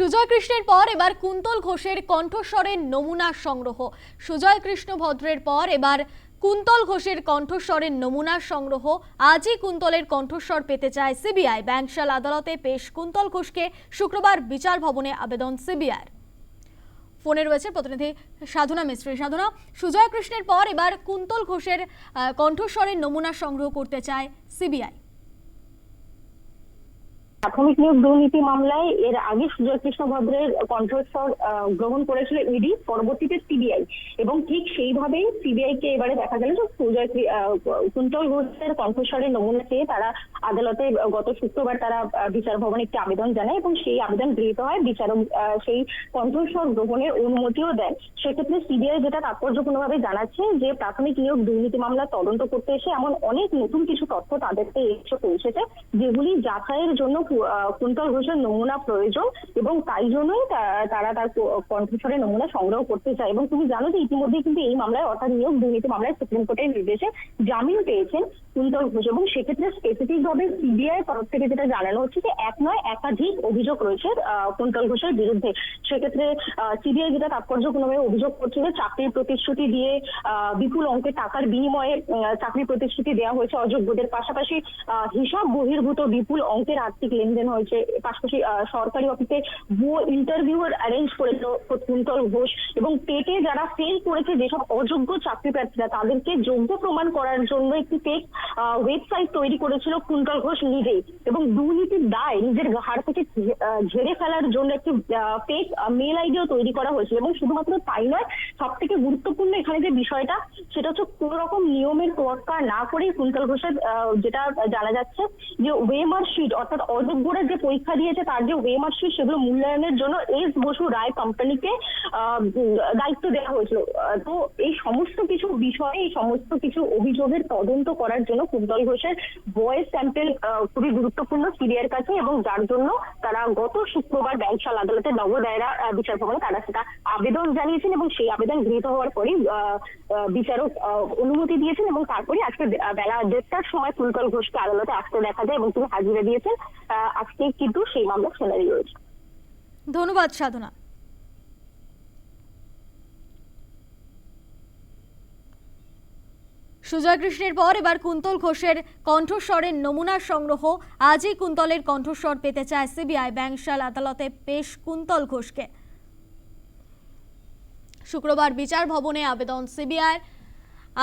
সুজয় কৃষ্ণের পর এবার কুন্তল ঘোষের কণ্ঠস্বরের নমুনা সংগ্রহ। সুজয় কৃষ্ণ ভদ্রের পর এবার কুন্তল ঘোষের কণ্ঠস্বরের নমুনা সংগ্রহ। আজই কুন্তলের কণ্ঠস্বর পেতে চায় সিবিআই। ব্যাংশাল আদালতে পেশ কুন্তল ঘোষকে শুক্রবার বিচার ভবনে আবেদন সিবিআইয়ের। ফোনে রয়েছে প্রতিনিধি সাধনা মিস্ত্রি। সাধনা সুজয় কৃষ্ণের পর এবার কুন্তল ঘোষের কণ্ঠস্বরের নমুনা সংগ্রহ করতে চায় সিবিআই। প্রাথমিক নিয়োগ দুর্নীতি মামলায় এর আগে সুজয় কৃষ্ণ ভদ্রের কণ্ঠস্বর গ্রহণ করেছিল ইডি, পরবর্তীতে সিবিআই। এবং ঠিক সেইভাবেই সিবিআই কে এবারে দেখা গেল যে সুজয় কুন্তল ঘোষের কণ্ঠস্বরের নমুনা চেয়ে তারা আদালতে গত শুক্রবার তারা বিচার ভবনে একটি আবেদন জানায় এবং সেই আবেদন গৃহীত হয়। বিচারক সেই কণ্ঠস্বর গ্রহণের অনুমতিও দেন সেক্ষেত্রে সিবিআই যেটা তাৎপর্যপূর্ণভাবে জানাচ্ছে যে প্রাথমিক নিয়োগ দুর্নীতি মামলা তদন্ত করতে এসে এমন অনেক নতুন কিছু তথ্য তাদেরকে এসে পৌঁছেছে। যেগুলি যাচাইয়ের জন্য কুন্তল ঘোষের নমুনা প্রয়োজন এবং তাই জন্যই তারা তার কণ্ঠস্বরের নমুনা সংগ্রহ করতে চায়। এবং তুমি জানো যে ইতিমধ্যে কিন্তু এই মামলায় অর্থাৎ নিয়োগ দুর্নীতি মামলায় সুপ্রিম কোর্টের নির্দেশে জামিন পেয়েছেন কুন্তল ঘোষ এবং সেক্ষেত্রে স্পেসিফিক ভাবে সিবিআই তরফ থেকে যেটা জানানো হচ্ছে যে এক নয় একাধিক অভিযোগ রয়েছে কুন্তল ঘোষের বিরুদ্ধে। সেক্ষেত্রে সিবিআই যেটা তাৎপর্যপূর্ণভাবে অভিযোগ করছে যে চাকরির প্রতিশ্রুতি দিয়ে বিপুল অঙ্কের টাকার বিনিময়ে চাকরির প্রতিশ্রুতি দেওয়া হয়েছে অযোগ্যদের। পাশাপাশি হিসাব বহির্ভূত বিপুল অঙ্কের আর্থিক লেনদেন হয়েছে। পাশাপাশি সরকারি অফিসে ভুয়ো ইন্টারভিউ অ্যারেঞ্জ করেছিল কুন্তল ঘোষ এবং টেটে যারা ফেল করেছে যেসব অযোগ্য চাকরি প্রার্থীরা, তাদেরকে যোগ্য প্রমাণ করার জন্য একটি ফেক ওয়েবসাইট তৈরি করেছিল কুন্তল ঘোষ নিজেই এবং দুর্নীতির দায় নিজের ঘাড় থেকে ঝেড়ে ফেলার জন্য একটি ফেক মেল আইডিও তৈরি করা হয়েছিল এবং শুধুমাত্র তাই নয় সব থেকে গুরুত্বপূর্ণ এখানে যে বিষয়টা, সেটা হচ্ছে কোন রকম নিয়মের তোয়াক্কা না করেই কুন্তল ঘোষের যেটা জানা যাচ্ছে যে ওয়েমার শিট অর্থাৎ অযোগ্যরা যে পরীক্ষা দিয়েছে, তার যে ওয়েমার শিট সেগুলো মূল্যায়নের জন্য এস বসু রায় কোম্পানিকে দায়িত্ব দেওয়া হয়েছিল। তো এই সমস্ত কিছু বিষয়ে, এই সমস্ত কিছু অভিযোগের তদন্ত করার জন্য কুন্তল ঘোষের ভয়েস স্যাম্পেল খুবই গুরুত্বপূর্ণ সিবিআইয়ের কাছে এবং যার জন্য তারা গত শুক্রবার ব্যাংশাল আদালতে নগর দায়রা বিচার ভবনে তারা সেটা আবেদন জানিয়েছেন এবং সেই আবেদন গৃহীত হওয়ার পরেই বিচারক অনুমতি দিয়েছেন এবং তারপরে আজকে বেলা দেড়টার সময় কুন্তল ঘোষকে আদালতে আসতে দেখা যায় এবং তিনি হাজিরা দিয়েছেন আজকে কিন্তু সেই মামলা শুনানি রয়েছে ধন্যবাদ, সাধনা। সুজয় কৃষ্ণের পর এবার কুন্তল ঘোষের কণ্ঠস্বরের নমুনা সংগ্রহ। আজই কুন্তলের কণ্ঠস্বর পেতে চায় সিবিআই ব্যাংশাল আদালতে পেশ কুন্তল ঘোষকে। শুক্রবার বিচার ভবনে আবেদন সিবিআই।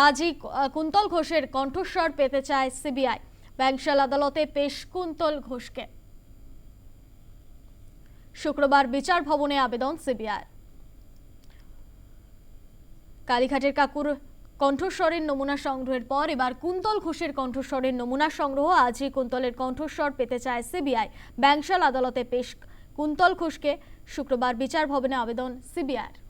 আজই কুন্তল ঘোষের কণ্ঠস্বর পেতে চায় সিবিআই। ব্যাংশাল আদালতে পেশ কুন্তল ঘোষকে। শুক্রবার বিচার ভবনে আবেদন সিবিআই। কালীঘাটের কাকুর কণ্ঠস্বরের নমুনা সংগ্রহের পর এবার কুন্তল ঘোষের কণ্ঠস্বরের নমুনা সংগ্রহ আজই কুন্তলের কণ্ঠস্বর পেতে চায় সিবিআই। ব্যাংশাল আদালতে পেশ কুন্তল ঘোষকে শুক্রবার বিচার ভবনে আবেদন সিবিআইয়ের।